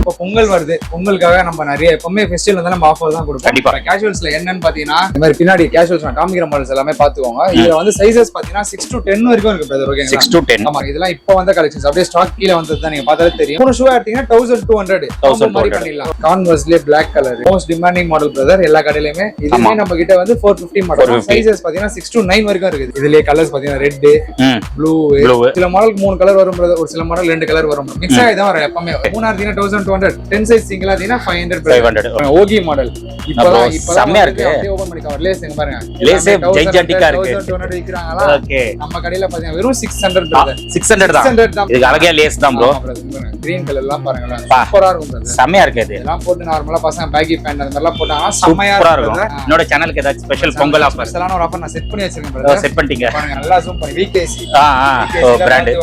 இப்போ பொங்கல் வருது. பொங்கலுக்காக நம்ம நிறைய எப்பவுமே ஃபெஸ்டிவல் வந்து நம்ம ஆஃபர் தான் கொடுப்போம். கண்டிப்பா. கேஷுவல்ஸ்ல என்னன்னு பாத்தீங்கன்னா இந்த மாதிரி பின்னாடி கேஷுவல்ஸ் நான் காமிக்கிற மாடல்ஸ் எல்லாமே பாத்துக்கோங்க இதுல வந்து சைசஸ் பாத்தீங்கன்னா சிக்ஸ் டு டென் வரைக்கும் இருக்கு பிரதர் ஓகேங்களா சிக்ஸ் டு டென் ஆமா இதெல்லாம் இப்போ வந்த கலெக்ஷன்ஸ் அப்படியே ஸ்டாக் கீழே வந்தது தான் நீங்க பார்த்தாலே தெரியும். மூணு ஷூ எடுத்தீங்கன்னா தௌசண்ட் டூ ஹண்ட்ரட் 1200. மாதிரி பண்ணிடலாம். கான்வர்ஸ்லயே black colour most demanding model brother எல்லா கடையிலுமே இதுலயே நம்ம கிட்ட வந்து ஃபோர் ஃபிஃப்டி மாடல் 450. சைசஸ் பாத்தீங்கன்னா சிக்ஸ் டு நைன் வரைக்கும் இருக்குது. இதுலயே கலர்ஸ் பாத்தீங்கன்னா ரெட் ம். ப்ளூ சில மாடலுக்கு மூணு கலர் வரும். ஒரு சில மாடல் ரெண்டு கலர் வரும். மிக்ஸ் ஆகி தான் வரும் எப்பவுமே. மூணாயிரத்தி thousand two hundred ten size சிங்கிளா தீங்கன்னா five hundred five hundred okay model இப்பதான் இப்பதான் செம்மையா இருக்கு. ஓபன் பண்ணிக்கோ லேஸ் எங்க பாருங்க. இருக்கு. Two hundred விக்கிறாங்களா? ஓகே நம்ம கடையில பாத்தீங்கன்னா வெறும் சிக்ஸ் ஹண்ட்ரட் சிக்ஸ் ஹண்ட்ரட் தான். ஹண்ட்ரட் தான். இதுக்கு அழகே லேஸ் தான் ப்ரோ கிரீன் கலர் எல்லாம் பாருங்களேன் பா. சூப்பரா இருக்கும் brother. செம்மையா இருக்கு இது. இதெல்லாம் போட்டு நார்மலா பசங்க பேக்கி பேண்ட் அந்த மாதிரிலாம் போட்டாங்கன்னா செம்மையா இருக்கும். என்னோட சேனலுக்கு ஏதாச்சும் ஸ்பெஷல் பொங்கல் ஆஃபர் ஸ்பெஷலான ஒரு ஆஃபர் நான் செட் பண்ணி வச்சிருக்கேன். செட் பண்ணிட்டீங்க. பாருங்க நல்லா ஜூம் பண்ணி விகேசி ஆ ஆ. ஓ பிராண்டு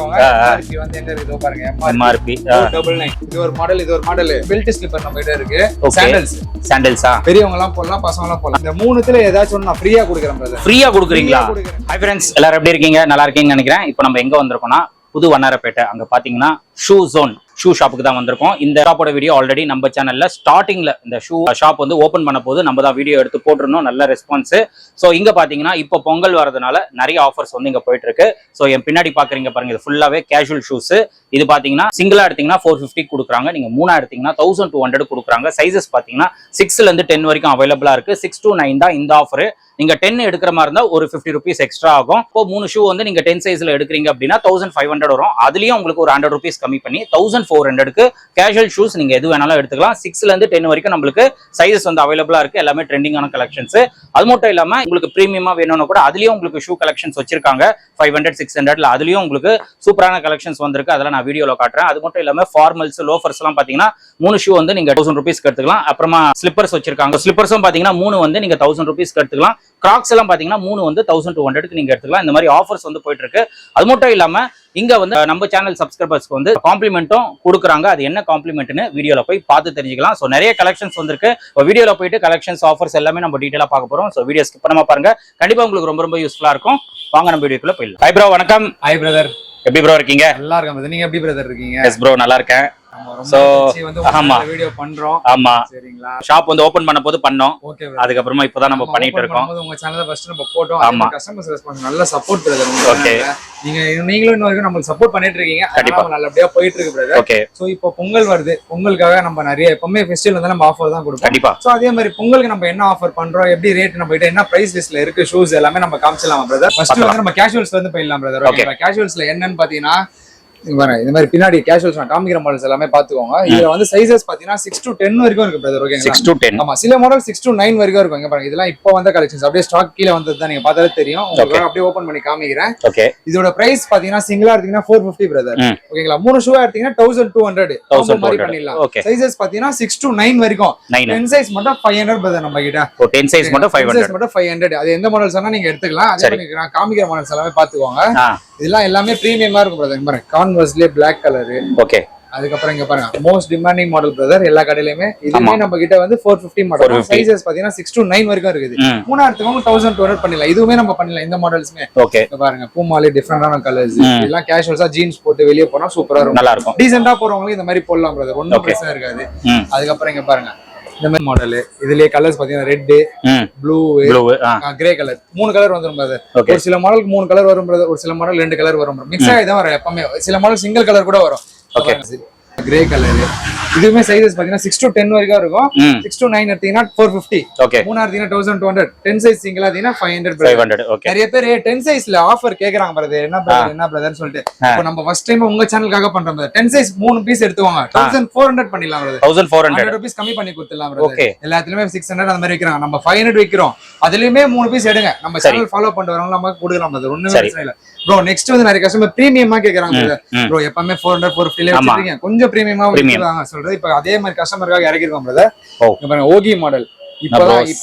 வந்து என்ன இருக்குது பாருங்க எம்ஆர்பி டபுள் நைன் இது ஒரு மாடல் இது ஒரு மாடல். பெல்ட் ஸ்லிப்பர் நம்ம கிட்ட இருக்கு. சாண்டல்ஸ் சாண்டல்ஸா பெரியவங்க எல்லாம் போடலாம் பசங்க எல்லாம் போடலாம். இந்த மூணுத்துல ஏதாச்சும் ஒண்ணு நான் ஃப்ரீயா கொடுக்குறேன் பிரதர் ஃப்ரீயா கொடுக்குறீங்களா. ஹாய் ஃப்ரெண்ட்ஸ் எல்லாரும் எப்படி இருக்கீங்க? நல்லா இருக்கீங்கன்னு நினைக்கிறேன். இப்போ நம்ம எங்க வந்திருக்கோம்னா புது வண்ணாரப்பேட்டை. அங்க பாத்தீங்கன்னா ஷூ ஜோன் ஷூ ஷாப்புக்கு தான் வந்திருக்கோம். இந்த ஷாப்போட வீடியோ ஆல்ரெடி நம்ம சேனல்ல ஸ்டார்டிங்ல இந்த ஷூ ஷாப் வந்து ஓபன் பண்ண போது நம்ம தான் வீடியோ எடுத்து போட்டிருந்தோம். நல்ல ரெஸ்பான்ஸ் ஸோ இங்க பாத்தீங்கன்னா இப்போ பொங்கல் வரதுனால நிறைய ஆஃபர்ஸ் வந்து இங்க போயிட்டு இருக்கு ஸோ என் பின்னாடி பாக்குறீங்க பாருங்க இது ஃபுல்லாவே கேஷுவல் ஷூஸ் இது பாத்தீங்கன்னா சிங்கிளா எடுத்தீங்கன்னா ஃபோர் ஃபிஃப்டி கொடுக்குறாங்க. நீங்க மூணா எடுத்தீங்கன்னா தௌசண்ட் டூ ஹண்ட்ரட் கொடுக்குறாங்க. சைசஸ் பாத்தீங்கன்னா சிக்ஸ்ல இருந்து டென் வரைக்கும் அவைலபிளா இருக்கு. சிக்ஸ் டூ நைன் தான் இந்த ஆஃபர் நீங்க டென் எடுக்கிற மாதிரி இருந்தா ஒரு ஃபிஃப்டி ருபீஸ் எக்ஸ்ட்ரா ஆகும். இப்போ மூணு ஷூ வந்து நீங்க டென் சைஸ்ல எடுக்கிறீங்க அப்படின்னா தௌசண்ட் ஃபைவ் ஹண்ட்ரட் வரும். அதுலயும் உங்களுக்கு ஒரு ஹண்ட்ரட் ருபீஸ் கம்மி பண்ணி தௌசண்ட் ஃபோர் ஹண்ட்ரட்க்கு கேஷுவல் ஷூஸ் நீங்க எது வேணாலும் எடுத்துக்கலாம். சிக்ஸ்ல இருந்து டென் வரைக்கும் நம்மளுக்கு சைஸஸ் வந்து அவைலபிளா இருக்கு. எல்லாமே ட்ரெண்டிங்கான கலெக்ஷன்ஸ் அது மட்டும் இல்லாம உங்களுக்கு பிரீமியமா வேணும்னு கூட அதுலயும் உங்களுக்கு ஷூ கலெக்ஷன்ஸ் வச்சிருக்காங்க. ஃபைவ் ஹண்ட்ரட் சிக்ஸ் ஹண்ட்ரட்ல அதுலயும் உங்களுக்கு சூப்பரான கலெக்ஷன்ஸ் வந்திருக்கு. அதெல்லாம் நான் வீடியோல காட்டுறேன். அது மட்டும் இல்லாம ஃபார்மல்ஸ் லோஃபர்ஸ் எல்லாம் பாத்தீங்கன்னா மூணு ஷூ வந்து நீங்க தௌசண்ட் ருபீஸ்க்கு எடுத்துக்கலாம். அப்புறமா ஸ்லிப்பர்ஸ் வச்சிருக்காங்க. ஸ்லிப்பர்ஸும் பாத்தீங்கன்னா மூணு வந்து நீங்க தௌசண்ட் ருபீஸ்க்கு எடுத்துக்கலாம். கிராக்ஸ் எல்லாம் பாத்தீங்கன்னா மூணு வந்து தௌசண்ட் டூ ஹண்ட்ரட்க்கு நீங்க எடுத்துக்கலாம். இந்த மாதிரி ஆஃபர்ஸ் வந்து போயிட்டு இருக்கு. அது மட்டும் இல்லாம இங்க வந்து நம்ம சேனல் சப்ஸ்கிரைபர்ஸ்க்கு வந்து காம்ப்ளிமெண்ட்டும் கொடுக்குறாங்க. அது என்ன காம்ப்ளிமெண்ட்னு வீடியோல போய் பார்த்து தெரிஞ்சுக்கலாம். ஸோ நிறைய கலெக்ஷன்ஸ் வந்திருக்கு. வீடியோல போயிட்டு கலெக்ஷன்ஸ் ஆஃபர்ஸ் எல்லாமே நம்ம டீட்டெயிலாக பார்க்க போறோம். ஸோ வீடியோ ஸ்கிப் பண்ணாம பாருங்க. கண்டிப்பா உங்களுக்கு ரொம்ப ரொம்ப யூஸ்ஃபுல்லா இருக்கும். வாங்க நம்ம வீடியோக்குள்ள போயிடலாம். ஐப்ரோ வணக்கம். ஐ பிரதர் எப்படி ப்ரோ இருக்கீங்க? நல்லா இருக்கேன். நீங்க எப்படி பிரதர் இருக்கீங்க? எஸ் ப்ரோ நல்லா இருக்கேன். வந்து ஆமா. வீடியோ பண்றோம். ஆமா. சரிங்களா? ஷாப் வந்து ஓபன் பண்ண போது பண்ணோம். ஓகே அதுக்கப்புறமா இப்பதான் நம்ம பண்ணிட்டு இருக்கோம். உங்க சேனலை ஃபர்ஸ்ட் நம்ம போட்டோம். ஆமா. கஸ்டமர்ஸ் ரெஸ்பான்ஸ் நல்ல சப்போர்ட் பிரதர் Okay. நீங்க நீங்களும் இன்ன வரைக்கும் சப்போர்ட் பண்ணிட்டு இருக்கீங்க. கண்டிப்பா. நல்லபடியா போயிட்டு இருக்கு பிரதர் ஓகே சோ இப்போ பொங்கல் வருது. பொங்கலுக்காக நம்ம நிறைய எப்பவுமே ஃபெஸ்டிவல் வந்து நம்ம ஆஃபர் தான் கொடுப்போம். கண்டிப்பா. சோ அதே மாதிரி பொங்கலுக்கு நம்ம என்ன ஆஃபர் பண்றோம்? எப்படி ரேட் நம்ம கிட்ட என்ன பிரைஸ் லிஸ்ட்ல இருக்கு? ஷூஸ் எல்லாமே நம்ம பிரதர் ஃபர்ஸ்ட். வந்து நம்ம கேஷுவல்ஸ்ல இருந்து போயிடலாம் பிரதர். ஓகே கேஷுவல்ஸ்ல என்னன்னு பாத்தீங்கன்னா இந்த மாதிரி பின்னாடி கேஷுவல்ஸ் நான் காமிக்கிற மாடல்ஸ் எல்லாமே பாத்துக்கோங்க இதுல வந்து சைசஸ் பாத்தீங்கன்னா சிக்ஸ் to டென் வரைக்கும் இருக்கு பிரதர் ஓகேங்களா சிக்ஸ் டு டென் ஆமா சில மாடல் சிக்ஸ் to நைன் வரைக்கும் இருக்கும். இங்க பாருங்க இதெல்லாம் இப்போ வந்த கலெக்ஷன்ஸ் அப்படியே ஸ்டாக் கீழே வந்தது தான் நீங்க பார்த்தாலே தெரியும். உங்களுக்கு அப்படியே ஓபன் பண்ணி காமிக்கிறேன். ஓகே இதோட பிரைஸ் பாத்தீங்கன்னா சிங்கிளா எடுத்தீங்கன்னா ஃபோர் ஃபிஃப்டி பிரதர். ஓகேங்களா மூணு ஷூ எடுத்தீங்கன்னா தௌசண்ட் டூ ஹண்ட்ரட் மாதிரி டூ பண்ணிடலாம். ஓகே சைசஸ் பாத்தீங்கன்னா சிக்ஸ் to நைன் வரைக்கும். டென் சைஸ் மட்டும் ஃபைவ் ஹண்ட்ரட் பிரதர் நம்ம கிட்ட. டென் சைஸ் மட்டும் ஃபைவ் ஹண்ட்ரட் மட்டும் ஃபைவ் ஹண்ட்ரட் அது எந்த மாடல்ஸ் வேணா நீங்க எடுத்துக்கலாம். நான் காமிக்கிற மாடல்ஸ் எல்லாமே பாத்துக்கோங்க இதெல்லாம் எல்லாமே பிரீமியமா இருக்கும் பிரதர் பாருங்க கான்வர்ஸ்லயே பிளாக் கலர் ஓகே அதுக்கப்புறம் இங்க பாருங்க மோஸ்ட் டிமாண்டிங் மாடல் பிரதர் எல்லா கடையிலுமே இதுமே நம்ம கிட்ட வந்து ஃபோர் ஃபிஃப்டி மாடல் 450. சைசஸ் பாத்தீங்கன்னா சிக்ஸ் to நைன் வரைக்கும் இருக்குது. மூணாயிரத்துக்கு தௌசண்ட் டூ ஹண்ட்ரட் பண்ணிடலாம். இதுவுமே நம்ம பண்ணலாம் இந்த மாடல்ஸ்மே ஓகே பாருங்க பூமாலே டிஃப்ரெண்டான கலர்ஸ். எல்லாம் கேஷுவல்ஸா ஜீன்ஸ் போட்டு வெளியே போனா சூப்பரா இருக்கும். நல்லா இருக்கும். டீசெண்டா போறவங்களுக்கு இந்த மாதிரி போடலாம் பிரதர் ஒன்றும் Okay. பிரச்சனை இருக்காது. அதுக்கப்புறம் இங்க பாருங்க இந்த மாதிரி மாடல் இதுலயே கலர்ஸ் பாத்தீங்கன்னா ரெட் ப்ளூ கிரே கலர் மூணு கலர் வந்துரும் பிரதர் ஓகே ஒரு சில மாடலுக்கு மூணு கலர் வரும் brother. ஒரு சில மாடல் ரெண்டு கலர் வரும் மிக்ஸ் ஆகி தான் வரும் எப்பவுமே. சில மாடல் சிங்கிள் கலர் கூட வரும். Okay. கிரே கலர் இதுவுமே சைஸஸ் பாத்தீங்கன்னா சிக்ஸ் to டென் வரைக்கும் இருக்கும். சிக்ஸ் to நைன் எடுத்தீங்கன்னா ஃபோர் ஃபிஃப்டி ஓகே மூணாயிரத்தி thousand two hundred ten size single எடுத்தீங்கன்னா five hundred five hundred okay நிறைய பேர் டென் சைஸ்ல ஆஃபர் கேக்குறாங்க பிரதர் என்ன பிரதர் என்ன பிரதர் சொல்லிட்டு. இப்போ நம்ம ஃபர்ஸ்ட் டைம் உங்க சேனலுக்காக பண்றோம் பிரதர் டென் சைஸ் மூணு பீஸ் எடுத்துவாங்க தௌசண்ட் ஃபோர் ஹண்ட்ரட் பண்ணிடலாம் brother thousand four hundred rupees கம்மி பண்ணி கொடுத்துடலாம் பிரதர் எல்லாத்துலயுமே சிக்ஸ் ஹண்ட்ரட் அந்த மாதிரி வைக்கிறாங்க. நம்ம ஃபைவ் ஹண்ட்ரட் வைக்கிறோம். அதுலயுமே மூணு பீஸ் எடுங்க. நம்ம. சேனல் ஃபாலோ பண்ணிட்டு வரவங்க நம்ம கொடுக்கலாம் பிரதர் ஒண்ணுமே சரி. பிரச்சனை இல்ல. ப்ரோ நெக்ஸ்ட் வந்து நிறைய கஸ்டமர் பிரீமியமா கேக்குறாங்க. ப்ரோ எப்பவுமே ஃபோர் ஹண்ட்ரட் ஃபோர் ஃபிஃப்டில. வச்சிருக்கீங்க. கொஞ்சம் பிரீமியமா சொல்றது இப்போ அதே மாதிரி கஸ்டமருக்காக இறக்கிருக்கோம் பிரதர் ஓகி மாடல்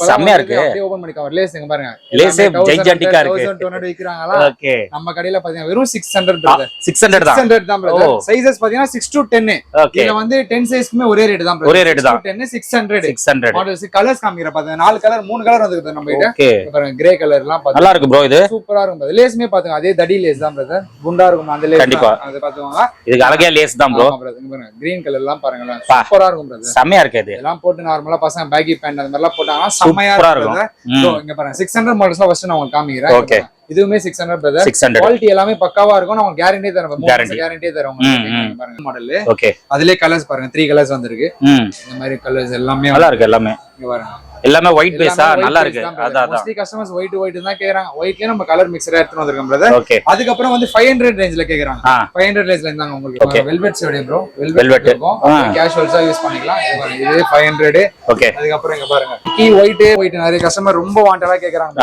செம்மையா இருக்கு. ஓபன் பண்ணி கவர் லேஸ் பாருங்க. லேஸே இருக்கு. ஓகே. நம்ம கடையில பாத்தீங்கன்னா வெறும் six hundred brother six hundred six தான். ஹண்ட்ரட் தான் பிரதர் ஓ. சைசஸ் பாத்தீங்கன்னா சிக்ஸ் டு டென் ஓகே. இதுல வந்து டென் சைஸ்க்குமே ஒரே ரேட் தான் ஒரே rate தான். Ten six hundred six hundred models colours காமிக்கிற பாத்தீங்க நாலு கலர் மூணு கலர் வந்துருக்கு நம்ம கிட்ட. பாருங்க கிரே கலர் எல்லாம் பாத்தீங்கன்னா நல்லா இருக்கு ப்ரோ இது. சூப்பரா இருக்கும். லேஸ்மே பாத்துங்க அதே தடி லேஸ் தான் பிரதர் குண்டா இருக்கும் அந்த லேஸ் கண்டிப்பா. அது பாத்துவாங்க இதுக்கு அழகே லேஸ் தான் ப்ரோ பாருங்க கிரீன் கலர் எல்லாம் பாருங்களேன். பா. சூப்பரா இருக்கும் பிரதர் செம்மையா இருக்கு இது. இதெல்லாம் போட்டு நார்மலா பசங்க பேக்கி பேண்ட் அந்த மாதிரி எல்லாம் போட்டாங்கன்னா செம்மையா இருக்கும். இங்க பாருங்க சிக்ஸ் ஹண்ட்ரட் மாடல்ஸ் ஃபர்ஸ்ட் நான் உங்களுக்கு காமிக்கிறேன். பாருங்க. இதுவுமே six hundred brother six hundred quality எல்லாமே பக்காவா இருக்கும். நம்ம கேரண்டி தரோம். கேரண்டி தரோம் பாருங்க மாடல் ஓகே அதுலயே கலர்ஸ் பாருங்க. த்ரீ கலர்ஸ் வந்திருக்கு. இந்த மாதிரி கலர்ஸ் எல்லாமே நல்லா இருக்கு எல்லாமே. இங்க பாருங்க. எல்லாமே ஒயிட் பேஸா நல்லா இருக்கு. அதான் மோஸ்ட்லி கஸ்டமர்ஸ் ஒயிட் ஒயிட் தான் கேக்குறாங்க. ஒயிட்லயே நம்ம கலர் மிக்சரா எடுத்துட்டு வந்திருக்கோம் பிரதர் ஓகே அதுக்கப்புறம் வந்து ஃபைவ் ஹண்ட்ரட் ரேஞ்ச்ல கேக்குறாங்க. ஆ. ஃபைவ் ஹண்ட்ரட் ரேஞ்ச்ல இருந்தாங்க. உங்களுக்கு. வெல்வெட் சோடி ப்ரோ. வெல்வெட் இருக்கும். கேஷுவல்ஸா யூஸ் பண்ணிக்கலாம். இது பாருங்க, இது ஃபைவ் ஹண்ட்ரட் ஓகே அதுக்கப்புறம் இங்க பாருங்க கீ ஒயிட் ஒயிட் நிறைய கஸ்டமர் ரொம்ப வாண்டடா கேக்குறாங்க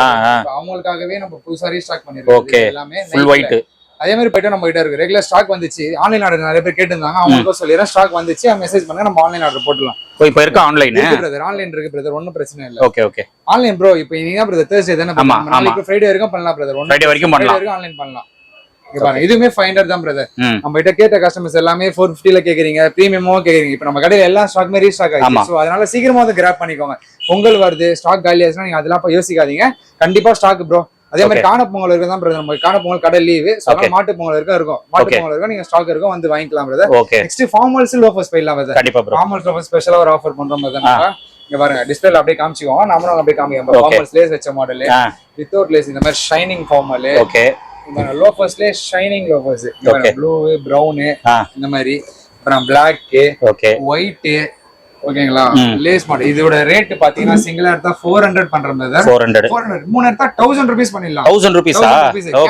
அவங்களுக்காகவே நம்ம புதுசா ரீஸ்டாக் பண்ணிருக்கோம் எல்லாமே ஃபுல். ஒயிட் அதே மாதிரி போயிட்டு நம்ம கிட்ட இருக்கு. ரெகுலர் ஸ்டாக் வந்துச்சு. ஆன்லைன் ஆர்டர் நிறைய பேர் கேட்டிருந்தாங்க. அவங்களுக்கும் சொல்லிடுறேன் ஸ்டாக் வந்துச்சு மெசேஜ் பண்ணுங்க நம்ம ஆன்லைன் ஆர்டர் போட்டுலாம் இப்போ இருக்க ஆன்லைன் பிரதர் ஆன்லைன் இருக்கு பிரதர் ஒன்னும் பிரச்சனை இல்ல. ஓகே ஓகே ஆன்லைன் ப்ரோ இப்போ நீங்க பிரதர் தேர்ஸ்டே தானே நாளைக்கு ஃப்ரைடே வரைக்கும் பண்ணலாம் பிரதர் ஒன் ஃப்ரைடே வரைக்கும் பண்ணலாம். வரைக்கும் ஆன்லைன் பண்ணலாம். பாருங்க. இதுவுமே ஃபைவ் ஹண்ட்ரட் தான் பிரதர் நம்ம கிட்ட கேட்ட கஸ்டமர்ஸ் எல்லாமே ஃபோர் ஃபிஃப்டில கேக்குறீங்க. பிரீமியமோ கேக்குறீங்க. இப்போ நம்ம கடையில எல்லா ஸ்டாக்குமே ரீஸ்டாக். ஆயிடுச்சு. ஸோ அதனால சீக்கிரமா வந்து கிராப் பண்ணிக்கோங்க. பொங்கல் வருது. ஸ்டாக் காலி ஆச்சுன்னா நீங்க அதெல்லாம் யோசிக்காதீங்க. கண்டிப்பா ஸ்டாக் ப்ரோ அதே மாதிரி காண பொங்கல் இருக்கு தான் பிரதர் நம்ம காண பொங்கல் கடை லீவு. மாட்டு பொங்கல் இருக்கும். இருக்கும் மாட்டு. பொங்கல் இருக்கும் நீங்க ஸ்டாக் இருக்கும் வந்து வாங்கிக்கலாம் பிரதர் நெக்ஸ்ட் ஃபார்மல்ஸ் லோஃபர்ஸ் போயிடலாம் பிரதர் கண்டிப்பா ப்ரோ ஃபார்மல்ஸ் லோஃபர் ஸ்பெஷலா ஒரு ஆஃபர் பண்றோம் பிரதர் இங்க பாருங்க டிஸ்பிளேல அப்படியே காமிச்சுக்கோங்க நம்மளும் அப்படியே காமிக்கோங்க. ஃபார்மல்ஸ் லேஸ் வச்ச மாடல் வித்தவுட் லேஸ் இந்த மாதிரி ஷைனிங் ஃபார்மல் ஓகே லோஃபர்ஸ்லேயே ஷைனிங் லோஃபர்ஸ். ப்ளூ ப்ரௌனு ஆ. இந்த மாதிரி. அப்புறம் பிளாக்கு ஒயிட்டு ஓகேங்களா. லேஸ் மாடல் இதோட ரேட் பாத்தீங்கன்னா சிங்கிள் எடுத்தா four hundred sir four hundred four hundred மூணு எடுத்தா தௌசண்ட் ருபீஸ் பண்ணிடலாம். தௌசண்ட் ருபீஸா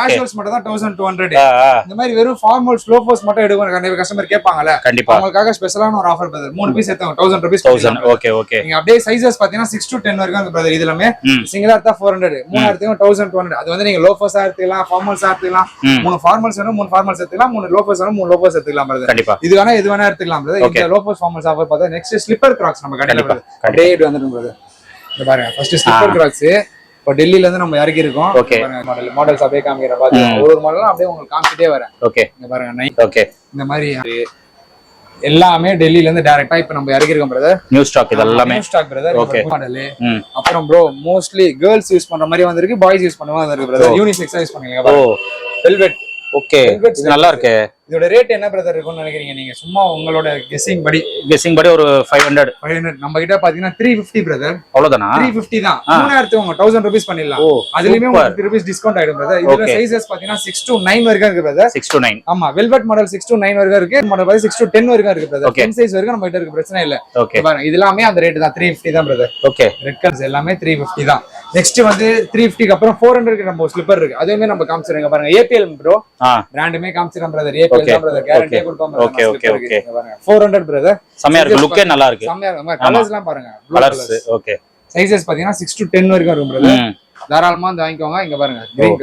கேஷுவல்ஸ் மட்டும் தான் தௌசண்ட் டூ ஹண்ட்ரட் ஆ ஆ. இந்த மாதிரி வெறும் ஃபார்மல்ஸ் லோஃபர்ஸ் மட்டும் எடுக்கணும் கண்டிப்பா கஸ்டமர் கேட்பாங்கல்ல. கண்டிப்பா. அவங்களுக்காக ஸ்பெஷலான ஒரு ஆஃபர் பிரதர் மூணு பீஸ் எடுத்தாங்க thousand rupees thousand okay okay நீங்க அப்படியே சைசஸ் பாத்தீங்கன்னா சிக்ஸ் டு டென் வரைக்கும் இருக்கு பிரதர் இதுலமே சிங்கிளா எடுத்தா ஃபோர் ஹண்ட்ரட் மூணு எடுத்துக்கும் தௌசண்ட் டூ ஹண்ட்ரட் அது வந்து நீங்க லோஃபர்ஸா எடுத்துக்கலாம் ஃபார்மல்ஸா எடுத்துக்கலாம். மூணு ஃபார்மல்ஸ் வேணும் மூணு ஃபார்மல்ஸ் எடுத்துக்கலாம் மூணு லோஃபர்ஸ் வேணும் மூணு லோஃபர்ஸ் எடுத்துக்கலாம் பிரதர் கண்டிப்பா. இது வேணா இது வேணா எடுத்துக்கலாம் பிரதர். இந்த லோஃபர்ஸ் ஃபார்மல்ஸ் ஆஃபர் பார்த்தா நெக்ஸ்ட் ஸ்லிப்பர் கிராக்ஸ் நம்ம கடையில. அப்படியே வந்துடும் இந்த பாருங்க ஃபர்ஸ்ட் ஸ்லிப்பர் கிராக்ஸ் இப்போ டெல்லில இருந்து நம்ம இறக்கி இருக்கோம். Okay. மாடல் மாடல்ஸ் அப்படியே காமிக்கிற பாத்து. ஒரு ஒரு மாடலும் அப்படியே உங்களுக்கு காமிச்சிட்டே வரேன். ஓகே இங்க பாருங்க நை ஓகே இந்த மாதிரி எல்லாமே டெல்லில இருந்து டைரக்டா இப்போ நம்ம இறக்கி இருக்கோம் பிரதர் நியூ ஸ்டாக் இது எல்லாமே. Stock brother Okay. மாடல் அப்புறம் ப்ரோ மோஸ்ட்லி கேர்ள்ஸ் யூஸ் பண்ற மாதிரி வந்திருக்கு பாய்ஸ் யூஸ் பண்ண மாதிரி வந்திருக்கு பிரதர் யூனிசெக்ஸா யூஸ் பண்ணுங்க வெல்வெட் ஓகே இது நல்லா இருக்கு. இதோட ரேட் என்ன பிரதர் இருக்கும்னு நினைக்கிறீங்க? நீங்க சும்மா உங்களோட கெஸ்ஸிங் படி. கெஸிங் படி ஒரு ஃபைவ் ஹண்ட்ரட் ஃபைவ் ஹண்ட்ரட் நம்ம கிட்ட பாத்தீங்கன்னா த்ரீ ஃபிஃப்டி பிரதர் அவ்வளவுதானா? த்ரீ ஃபிஃப்டி தான். மூணாயிரத்து உங்க தௌசண்ட் ருபீஸ் பண்ணிடலாம். அதுலயுமே சூப்பர் உங்களுக்கு ருபீஸ் டிஸ்கவுண்ட் ஆயிடும் பிரதர் இதுல. சைசஸ் பாத்தீங்கன்னா சிக்ஸ் டு நைன் வரைக்கும் இருக்கு பிரதர் சிக்ஸ் டு நைன் ஆமா velvet model six to nine வரைக்கும் இருக்கு. மாடல் பாத்தி சிக்ஸ் டு டென் வரைக்கும் இருக்கு பிரதர். டென் சைஸ் வரைக்கும் நம்ம கிட்ட இருக்கு பிரச்சனை இல்ல. ஓகே இது எல்லாமே அந்த ரேட் தான். த்ரீ ஃபிஃப்டி தான் பிரதர் ஓகே ரெட் கலர்ஸ் எல்லாமே த்ரீ ஃபிஃப்டி தான். நெக்ஸ்ட் வந்து த்ரீ ஃபிஃப்டிக்கு அப்புறம் ஃபோர் ஹண்ட்ரட் நம்ம ஸ்லிப்பர் இருக்கு. அதுவுமே நம்ம காமிச்சிருங்க பாருங்க ஏபிஎல் ப்ரோ பிராண்டுமே காமிச்சிடும் பிரதர் ஏபிஎல். தான் பிரதர் கேரண்டியே Okay, okay, okay. Four hundred brother செம்மையா இருக்கு. லுக்கே நல்லா இருக்கு. கலர்ஸ் எல்லாம் பாருங்க. கலர்ஸ் ஓகே சைசஸ் பாத்தீங்கன்னா சிக்ஸ் டு டென் வரைக்கும் இருக்கும் பிரதர் தாராளமா வந்து வாங்கிக்கோங்க. இங்க பாருங்க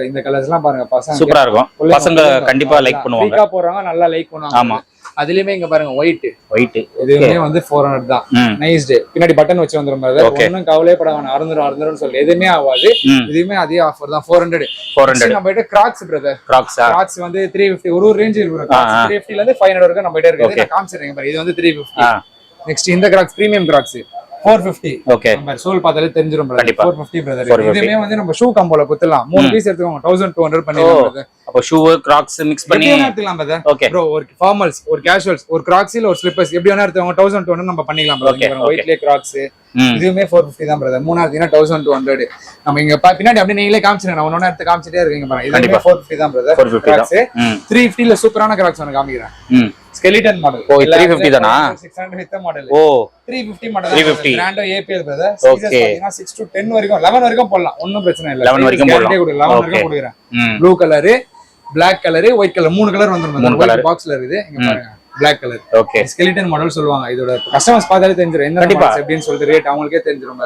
இந்த கலர்ஸ் எல்லாம் பாருங்க பசங்க சூப்பரா இருக்கும். பசங்க கண்டிப்பா லைக் பண்ணுவாங்க. போடுறாங்க நல்லா லைக் பண்ணுவாங்க. ஆமா. அதுலயுமே இங்க பாருங்க ஒயிட் ஒயிட் இதுவுமே வந்து ஃபோர் ஹண்ட்ரட் தான். நைஸ் டே பின்னாடி பட்டன் வச்சு வந்துரும் brother. Okay. ஒண்ணும் கவலையே பட வேணாம். அறுந்துரும் அறுந்துரும் சொல்லி. எதுவுமே ஆகாது. இதுவுமே அதே ஆஃபர் தான். ஃபோர் ஹண்ட்ரட் ஃபோர் ஹண்ட்ரட் நம்ம கிட்ட கிராக்ஸ் பிரதர் கிராக்ஸா கிராக்ஸ் வந்து த்ரீ ஃபிஃப்டி ஒரு ஒரு ரேஞ்ச் இருக்கு. த்ரீ ஃபிஃப்டில இருந்து ஃபைவ் ஹண்ட்ரட் வரைக்கும் நம்ம கிட்ட இருக்கு காமிச்சிருக்கேன் பாரு. இது வந்து த்ரீ ஃபிஃப்டி நெக்ஸ்ட் இந்த Crocs premium Crocs four fifty okay sole பார்த்தாலே தெரிஞ்சிரும் கண்டிப்பா. Four fifty brother 450. இதுவுமே வந்து நம்ம ஷூ கம்போல குத்தலாம். மூணு பீஸ் எடுத்துக்கோங்க. Thousand two hundred brother. அப்போ ஷூ கிராக்ஸ் மிக்ஸ் பண்ணி எடுத்துக்கலாம் பிரதர் ஓகே ப்ரோ ஒரு ஃபார்மல்ஸ் ஒரு கேஷுவல்ஸ் ஒரு கிராக்ஸ் இல்ல ஒரு ஸ்லிப்பர்ஸ் எப்படி வேணா எடுத்துக்கோங்க. தௌசண்ட் டூ ஹண்ட்ரட் நம்ம பண்ணிக்கலாம் பிரதர். ஒயிட்லேயே கிராக்ஸ் இதுவுமே ஃபோர் ஃபிஃப்டி தான் பிரதர் மூணாவது தௌசண்ட் டூ ஹண்ட்ரட் நம்ம இங்க பின்னாடி அப்படியே நீங்களே காமிச்சிருங்க. ஒன்னு எடுத்து காமிச்சிட்டே இருக்கீங்க பாருங்க. இதுவுமே. ஃபோர் ஃபிஃப்டி தான் பிரதர் 450 தான். கிராக்ஸ் ம். த்ரீ ஃபிஃப்டில சூப்பரான கிராக்ஸ் ஒன்று காமிக்கிறேன். ஸ்கெலிட்டன் மாடல் ஓ, 350 தானா? சிக்ஸ் ஹண்ட்ரட் வித்த மாடல் ஓ. Three fifty model 350. பிராண்டோ ஏபிஎல் பிரதர் Okay. பாத்தீங்கன்னா சிக்ஸ் டு டென் வரைக்கும் லெவன் வரைக்கும் போடலாம். ஒன்றும் பிரச்சனை இல்லை. 11 வரைக்கும் போடலாம். Eleven Okay. வரைக்கும் கொடுக்குறேன் blue colour black colour white colour மூணு கலர் வந்துரும். பாக்ஸ்ல இருக்குது. இங்க பாருங்க. Black colour okay skeleton model சொல்லுவாங்க. இதோட கஸ்டமர்ஸ் பார்த்தாலே தெரிஞ்சிடும் models எப்படின்னு சொல்லிட்டு ரேட் அவங்களுக்கே தெரிஞ்சிடும்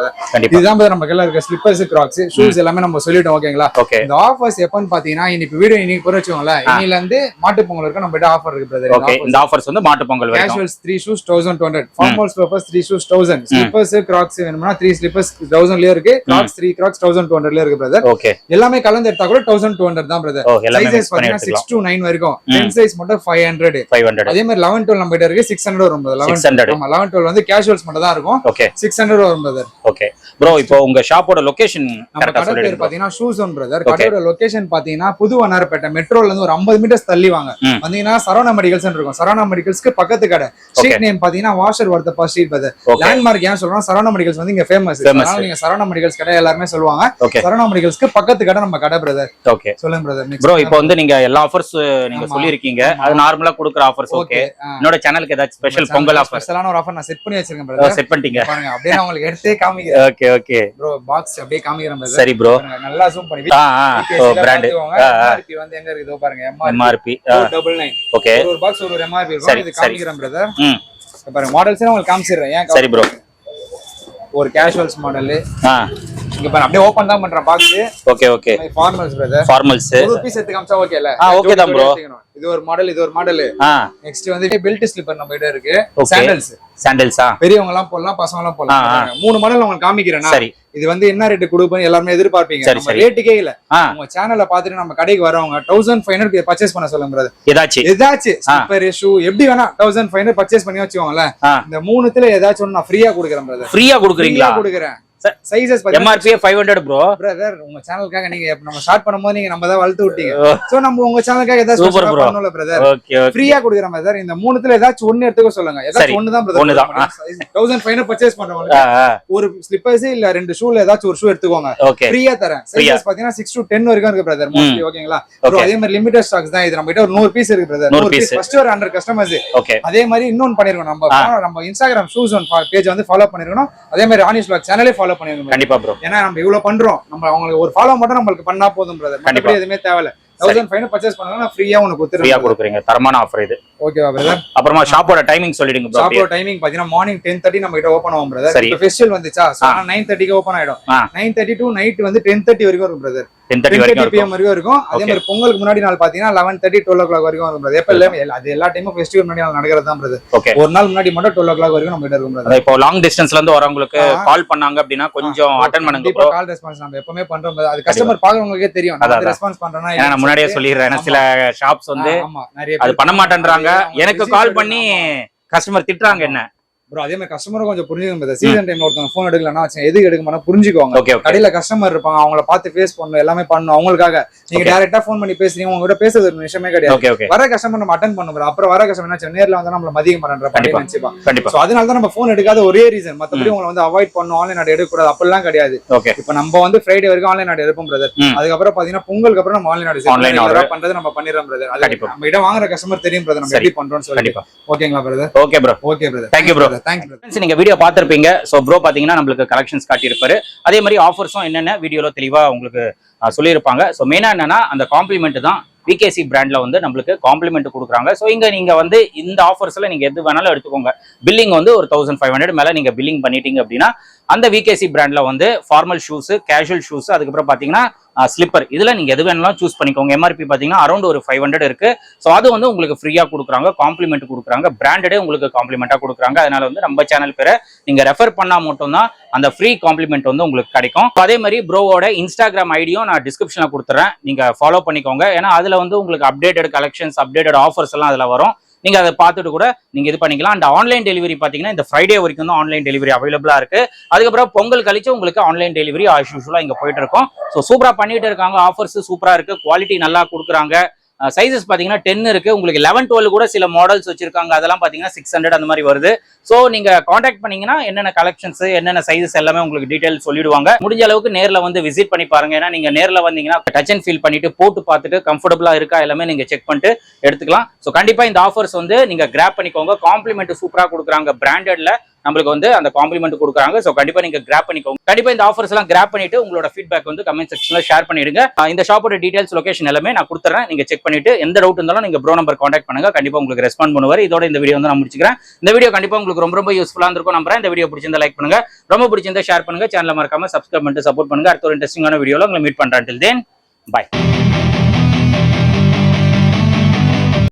இதுதான் நம்ம கையில இருக்க ஸ்லிப்பர்ஸ் கிராக்ஸ் ஷூஸ் எல்லாமே நம்ம சொல்லிட்டோம் ஓகேங்களா ஓகே இந்த ஆஃபர்ஸ் எப்பன்னு பாத்தீங்கன்னா இன்னைக்கு வீடியோ இன்னைக்கு போற வச்சுக்கோங்களேன். இன்னில இருந்து மாட்டு பொங்கல் வரைக்கும் நம்ம ஆஃபர் இருக்கு பிரதர் இந்த ஆஃபர்ஸ் வந்து மாட்டு Pongal casuals three shoes thousand two hundred formals purpose three shoes thousand slippers Crocs வேணும்னா த்ரீ ஸ்லிப்பர்ஸ் தௌசண்ட்லயே இருக்கு. Crocs three Crocs thousand two ஹண்ட்ரட்ல இருக்கு பிரதர் ஓகே எல்லாமே கலந்து எடுத்தா கூட தௌசண்ட் டூ ஹண்ட்ரட் தான் பிரதர் சைஸஸ் பாத்தீங்கன்னா சிக்ஸ் டு நைன் வரைக்கும். டென் சைஸ் மட்டும் ஃபைவ் ஹண்ட்ரட் அதே மாதிரி லெவன் டுவெல் நம்ம கிட்ட இருக்கு. சிக்ஸ் ஹண்ட்ரட் வரும் லெவன் 600. ஆமா லெவன் டுவெல் வந்து கேஷுவல்ஸ் மட்டும் தான் இருக்கும். ஓகே சிக்ஸ் ஹண்ட்ரட் வரும் பிரதர் ஓகே ப்ரோ இப்போ உங்க ஷாப்போட லொகேஷன் நம்ம கடை பேர் பாத்தீங்கன்னா ஷூஸ் ஒன் பிரதர். கடையோட லொகேஷன் பாத்தீங்கன்னா புது வண்ணாரப்பேட்டை மெட்ரோல இருந்து ஒரு 50 மீட்டர்ஸ் தள்ளி வாங்க. வந்தீங்கன்னா சரவணா மெடிக்கல்ஸ் இருக்கும். சரவணா மெடிக்கல்ஸ்க்கு பக்கத்து கடை. ஸ்ட்ரீட் நேம் பாத்தீங்கன்னா Washer Varthappa street brother landmark ஏன் சொல்றோம் சரவணா மெடிக்கல்ஸ் வந்து இங்க ஃபேமஸ். அதனால நீங்க சரவணா மெடிக்கல்ஸ் கடை எல்லாருமே சொல்லுவாங்க. சரவணா மெடிக்கல்ஸ்க்கு பக்கத்து கடை நம்ம கடை பிரதர் ஓகே சொல்லுங்க பிரதர் ப்ரோ இப்போ வந்து நீங்க எல்லா ஆஃபர்ஸ் நீங்க ஆமா. அது நார்மலா கொடுக்குற ஆஃபர்ஸ் ஓகே என்னோட சேனலுக்கு ஏதாச்சும் ஸ்பெஷல் பொங்கல் ஆஃபர் ஸ்பெஷலான ஒரு ஆஃபர் நான் செட் பண்ணி வச்சிருக்கேன் பிரதர் செட் பண்ணிட்டீங்க பாருங்க அப்படியே நான் உங்களுக்கு எடுத்தே காமிக்கிறேன் ஓகே ஓகே ப்ரோ பாக்ஸ் அப்படியே காமிக்கிறேன் பிரதர் சரி ப்ரோ நல்லா ஜூம் பண்ணி ஆ ஆ ஓ பிராண்ட் எம்ஆர்பி வந்து எங்க இருக்குது பாருங்க MRP MRP double nine okay ஒரு பாக்ஸ் ஒரு எம்ஆர்பி இருக்கும் இது. காமிக்கிறேன் பிரதர் ம் பாருங்க மாடல்ஸ் உங்களுக்கு காமிச்சிடுறேன் ஏன் சரி ப்ரோ ஒரு கேஷுவல்ஸ் மாடல் ஆ இங்க பாருங்க அப்படியே ஓபன் தான் பண்றேன் box okay okay formals brother formals ஒரு பீஸ் எடுத்து காமிச்சா ஓகே இல்ல ஆ, okay தான் bro. இது ஒரு மாடல் இது ஒரு மாடல் நெக்ஸ்ட் வந்து பெல்ட் ஸ்லிப்பர் நம்ம கிட்ட இருக்கு. சாண்டல்ஸ் சாண்டல்ஸா பெரியவங்க எல்லாம் போடலாம் பசங்க எல்லாம் போடலாம். மூணு மாடல் உங்களுக்கு காமிக்கிறேன். சரி. இது வந்து என்ன ரேட் கொடுப்பேன் எல்லாருமே எதிர்பார்ப்பீங்க. நம்ம. ரேட்டுக்கே இல்ல. உங்க சேனல்ல பாத்துட்டு நம்ம கடைக்கு வரவங்க தௌசண்ட் ஃபைவ் ஹண்ட்ரட் பர்ச்சேஸ் பண்ண சொல்லுங்க பிரதர் ஏதாச்சும் ஏதாச்சும் ஸ்லிப்பர் ஷூ எப்படி வேணா தௌசண்ட் ஃபைவ் ஹண்ட்ரட் பர்ச்சேஸ் பண்ணி வச்சுக்கோங்களேன். இந்த மூணுத்துல ஏதாச்சும் நான் ஃப்ரீயா கொடுக்குறேன் ஃப்ரீயா கொடுக்குறீங்களா? கொடுக்குறேன். ச- sizes MRP five hundred bro brother உங்க சேனலுக்காக நீங்க நம்ம ஸ்டார்ட் பண்ணும்போது நீங்க நம்ம தான் வளர்த்து விட்டீங்க. சோ நம்ம உங்க சேனலுக்காக special bro. பண்ணணும்ல பிரதர் ஓகே ஃப்ரீயா கொடுக்குறேன் பிரதர் இந்த மூணுத்துல ஏதாச்சும் ஒண்ணு எடுத்துக்க சொல்லுங்க. ஏதாச்சும் ஒண்ணு தான் பிரதர் ஒண்ணுதான். தௌசண்ட் ஃபைவ் பர்ச்சேஸ் பண்றவங்க ஒரு ஸ்லிப்பர்ஸ் இல்ல ரெண்டு ஷூல ஏதாச்சும் ஒரு ஷூ எடுத்துக்கோங்க. ஃப்ரீயா தரேன். சைஸஸ் பாத்தீங்கன்னா சிக்ஸ் டு டென் வரைக்கும் இருக்கு பிரதர் மோஸ்ட்லி ஓகேங்களா அதே மாதிரி லிமிடெட் ஸ்டாக்ஸ் தான். இது நம்ம கிட்ட ஒரு நூறு பீஸ் இருக்கு பிரதர் 100 நூறு piece. பீஸ் ஃபர்ஸ்ட் ஒரு ஹண்ட்ரட் கஸ்டமர்ஸ் ஓகே அதே மாதிரி இன்னொன்னு பண்ணிருக்கோம் நம்ம. நம்ம இன்ஸ்டாகிராம் ஷூஸ் ஒன் பேஜ் வந்து ஃபாலோ பண்ணிருக்கணும். அதே மாதிரி ஆனிஸ் பிளாக் சேனலே ஃபாலோ பண்ணிருக்கணும் கண்டிப்பா ப்ரோ ஏன்னா நம்ம இவ்வளவு பண்றோம். நம்ம அவங்களுக்கு ஒரு ஃபாலோ மட்டும் நம்மளுக்கு பண்ணா போதும் பிரதர் கண்டிப்பா. எதுவுமே தேவையில்ல. தௌசண்ட் ஃபைவ் பர்ச்சேஸ் பண்ணா ஃப்ரீயா உனக்கு ஃப்ரீயா கொடுத்துருவேன் கொடுக்குறீங்க. தரமான ஆஃபர் இது. ஓகேவா பிரதர் அப்புறமா ஷாப்போட டைமிங் சொல்லிடுங்க ஷாப்போட டைமிங் பாத்தீங்கன்னா மார்னிங் டென் தேர்ட்டி நம்ம கிட்ட ஓப்பன் ஆகும் பிரதர் சரி. இப்போ ஃபெஸ்டிவல் வந்துச்சா? நைன் தேர்ட்டிக்கு ஓப்பன் ஆயிடும். நைன் தேர்ட்டி டு நைட் வந்து டென் தேர்ட்டி வரைக்கும் இருக்கும் பிரதர் டென் டென் தேர்ட்டி வரைக்கும் தேர்ட்டி இருக்கும் பிஎம் வரைக்கும் இருக்கும். அதே. மாதிரி பொங்கலுக்கு முன்னாடி நாள் பாத்தீங்கன்னா eleven thirty twelve o'clock வரைக்கும் இருக்கும் பிரதர் எப்ப எல்லாமே எல்லா- அது எல்லா டைமும் ஃபெஸ்டிவல் முன்னாடி நாள் நடக்கிறது தான் பிரதர் ஓகே ஒரு நாள் முன்னாடி மட்டும் டுவெல் ஓ கிளாக் வரைக்கும் நம்ம கிட்ட இருக்கும் பிரதர் இப்போ லாங் டிஸ்டன்ஸ்ல இருந்து வரவங்களுக்கு. கால் பண்ணாங்க அப்படின்னா கொஞ்சம் அட்டன் பண்ணுங்க கால் ரெஸ்பான்ஸ் நம்ம எப்பவுமே பண்றோம். அது கஸ்டமர் பாக்குறவங்களுக்கே தெரியும். ரெஸ்பான்ஸ் நான் முன்னாடியே சொல்லிடுறேன். சில ஷாப்ஸ் வந்து அது பண்ண மாட்டேன்றாங்க. எனக்கு கால் பண்ணி. கஸ்டமர் திட்டுறாங்க என்ன? ப்ரோ அதே மாதிரி கஸ்டமரும் கொஞ்சம் புரிஞ்சுக்கணும். சீசன் டைம்ல ஒருத்தவங்க ஃபோன் எடுக்கலன்னா வச்சுக்கோங்க, எதுக்கு எடுக்க மாட்டா புரிஞ்சுக்கோங்க கடையில கஸ்டமர் இருப்பாங்க அவங்கள பார்த்து ஃபேஸ் பண்ணணும் எல்லாமே பண்ணணும். அவங்களுக்காக நீங்க. டைரக்டா ஃபோன் பண்ணி பேசுறீங்க உங்க கூட பேசுறது ஒரு விஷயமே கிடையாது. வர கஸ்டமர் நம்ம அட்டன் பண்ணும் bro. அப்புறம் வர கஸ்டமர் என்ன நேர்ல வந்து நம்மள மதிக்க மாட்டேன்ற கண்டிப்பா. நினைச்சுப்பான் சோ அதனால தான் நம்ம ஃபோன் எடுக்காத ஒரே ரீசன் மத்தபடி உங்களை வந்து அவாய்ட் பண்ணணும் ஆன்லைன் ஆர்டர் எடுக்கக்கூடாது அப்படிலாம் கிடையாது. இப்ப நம்ம வந்து ஃப்ரைடே வரைக்கும் ஆன்லைன் ஆர்டர் எடுப்போம் பிரதர். அதுக்கப்புறம் பாத்தீங்கன்னா பொங்கலுக்கு அப்புறம் நம்ம ஆன்லைன் ஆர்டர் பண்றது நம்ம பண்ணிடுறோம் பிரதர். நம்ம கிட்ட வாங்குற கஸ்டமர் தெரியும் பிரதர் நம்ம. எப்படி பண்றோம்னு சொல்லி ஓகேங்களா brother okay bro okay brother Thank you, thank you நீங்க வீடியோ பார்த்திருப்பீங்க. ஸோ ப்ரோ பாத்தீங்கன்னா நம்மளுக்கு கலெக்ஷன்ஸ் காட்டியிருப்பாரு. அதே மாதிரி ஆஃபர்ஸும் என்னென்ன வீடியோல தெளிவா உங்களுக்கு சொல்லியிருப்பாங்க. ஸோ மெயினா என்னன்னா அந்த காம்ப்ளிமெண்ட் தான் விகேசி பிராண்ட்ல வந்து நம்மளுக்கு காம்ப்ளிமெண்ட் கொடுக்குறாங்க. ஸோ இங்க நீங்க வந்து இந்த ஆஃபர்ஸ்ல நீங்க எது வேணாலும் எடுத்துக்கோங்க. பில்லிங் வந்து ஒரு தௌசண்ட் ஃபைவ் ஹண்ட்ரட் மேல நீங்க பில்லிங் பண்ணிட்டீங்க அப்படின்னா அந்த விகேசி பிராண்ட்ல வந்து ஃபார்மல் ஷூஸ் கேஷுவல் ஷூஸ் அதுக்கப்புறம் பாத்தீங்கன்னா ஸ்லிப்பர் இதுல நீங்க எது வேணாலும் சூஸ் பண்ணிக்கோங்க. எம்ஆர்பி பாத்தீங்கன்னா அரௌண்ட் ஒரு ஃபைவ் ஹண்ட்ரட் இருக்கு. ஸோ அது வந்து உங்களுக்கு ஃப்ரீயா கொடுக்குறாங்க காம்ப்ளிமெண்ட் கொடுக்குறாங்க பிராண்டடே உங்களுக்கு காம்ப்ளிமெண்டா கொடுக்குறாங்க. அதனால வந்து நம்ம சேனல் பேரை நீங்க ரெஃபர் பண்ணா மட்டும்தான் அந்த ஃப்ரீ காம்ப்ளிமெண்ட் வந்து உங்களுக்கு கிடைக்கும். அதே மாதிரி ப்ரோவோட இன்ஸ்டாகிராம் ஐடியும் நான் டிஸ்கிரிப்ஷன்ல கொடுத்துறேன். நீங்க ஃபாலோ பண்ணிக்கோங்க. ஏன்னா அதுல வந்து உங்களுக்கு அப்டேட்டட் கலெக்ஷன்ஸ் அப்டேட்டட் ஆஃபர்ஸ் எல்லாம் அதுல வரும். நீங்க அதை பார்த்துட்டு கூட நீங்க இது பண்ணிக்கலாம். அண்ட் ஆன்லைன் டெலிவரி பாத்தீங்கன்னா இந்த ஃப்ரைடே வரைக்கும் தான் ஆன்லைன் டெலிவரி அவைலபிளா இருக்கு. அதுக்கப்புறம் பொங்கல் கழிச்சு உங்களுக்கு ஆன்லைன் டெலிவரி ஆஸ் யூஸ்வலா இங்க போயிட்டு இருக்கோம். ஸோ சூப்பரா பண்ணிட்டு இருக்காங்க. ஆஃபர்ஸ் சூப்பரா இருக்கு. குவாலிட்டி நல்லா கொடுக்குறாங்க. சைஸஸ் பார்த்தீங்கன்னா டென் இருக்கு. உங்களுக்கு லெவன் டுவெல் கூட சில மாடல்ஸ் வச்சிருக்காங்க. அதெல்லாம் பார்த்தீங்கன்னா சிக்ஸ் ஹண்ட்ரட் அந்த மாதிரி வருது. ஸோ நீங்க காண்டாக்ட் பண்ணீங்கன்னா என்னென்ன கலெக்ஷன்ஸ் என்னென்ன சைஸஸ் எல்லாமே உங்களுக்கு டீட்டெயில் சொல்லிடுவாங்க. முடிஞ்ச அளவுக்கு நேரில் வந்து விசிட் பண்ணி பாருங்க. ஏன்னா நீங்க நேரில் வந்தீங்கன்னா டச் அண்ட் ஃபீல் பண்ணிட்டு போட்டு பார்த்துட்டு கம்ஃபர்டபுளா இருக்கா எல்லாமே நீங்க செக் பண்ணிட்டு எடுத்துக்கலாம். ஸோ கண்டிப்பா இந்த ஆஃபர்ஸ் வந்து நீங்க கிராப் பண்ணிக்கோங்க. காம்ப்ளிமெண்ட் சூப்பராக கொடுக்குறாங்க. பிராண்டட்ல நம்மளுக்கு வந்து அந்த காம்ப்ளிமெண்ட் கொடுக்குறாங்க. ஸோ கண்டிப்பாக நீங்கள் கிராப் பண்ணிக்கோங்க. கண்டிப்பாக இந்த ஆஃபர்ஸ் எல்லாம் கிராப் பண்ணிட்டு உங்களோட ஃபீட்பேக் வந்து கமெண்ட் செக்ஷனில் ஷேர் பண்ணிடுங்க. இந்த ஷாப்போட டீடைல்ஸ் லொகேஷன் எல்லாமே நான் கொடுத்துறேன். நீங்கள் செக் பண்ணிட்டு எந்த டவுட் இருந்தாலும் நீங்கள் ப்ரோ நம்பர் காண்டாக்ட் பண்ணுங்க. கண்டிப்பாக உங்களுக்கு ரெஸ்பாண்ட் பண்ணுவார். இதோட இந்த வீடியோ வந்து நான் முடிச்சுக்கிறேன். இந்த வீடியோ கண்டிப்பாக உங்களுக்கு ரொம்ப ரொம்ப யூஸ்ஃபுல்லாக இருக்கும் நம்புறேன். இந்த வீடியோ பிடிச்சிருந்தா லைக் பண்ணுங்க. ரொம்ப பிடிச்சிருந்தா ஷேர் பண்ணுங்க. சேனலை மறக்காம சப்ஸ்கிரைப் பண்ணிட்டு சப்போர்ட் பண்ணுங்க. அடுத்த ஒரு இன்ட்ரெஸ்டிங்கான வீடியோவில் உங்களை மீட் பண்ணுறேன் டில் தென் பை